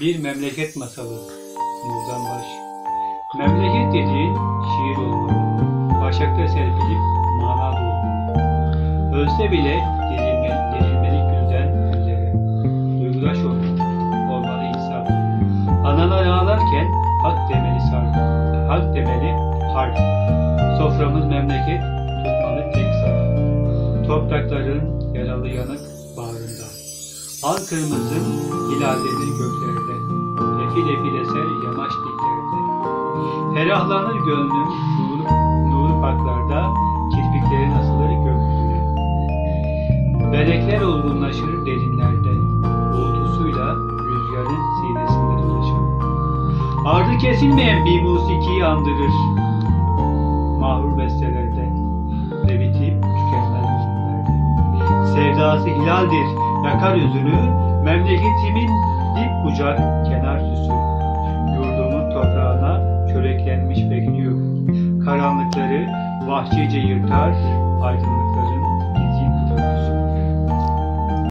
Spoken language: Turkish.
Bir memleket masalı. Nurdan Baş. Memleket dediğin şiir olmalı. Başakta serpilip mana bulmalı. Ölse bile dirilme, dirilmeli gülden güzele. Duygulaş olmalı. Olmalı insan. Analar ağlarken hak demeli sarf. Hak demeli harf. Soframız memleket tutmalı tek saf. Toprakların yaralı yanık bağrında. Al kırmızı hilalleri göklerde. Efil efil eser yamaç diklerde. Ferahlanır gönlüm nur, nur parklarda. Kirpiklerin asılır gökyüzüne. Belekler olgunlaşır derinlerde. Uğultusuyla rüzgarın sinesinde dolaşan. Ardı kesilmeyen bir musikiyi andırır. Mahur bestelerde ve bitip tükenmez. Sevdası hilaldir, yakar yüzünü, memleketimin dip bucak kenar süsü. Yurdumun toprağına çöreklenmiş bekliyor. Karanlıkları vahşice yırtar, aydınlık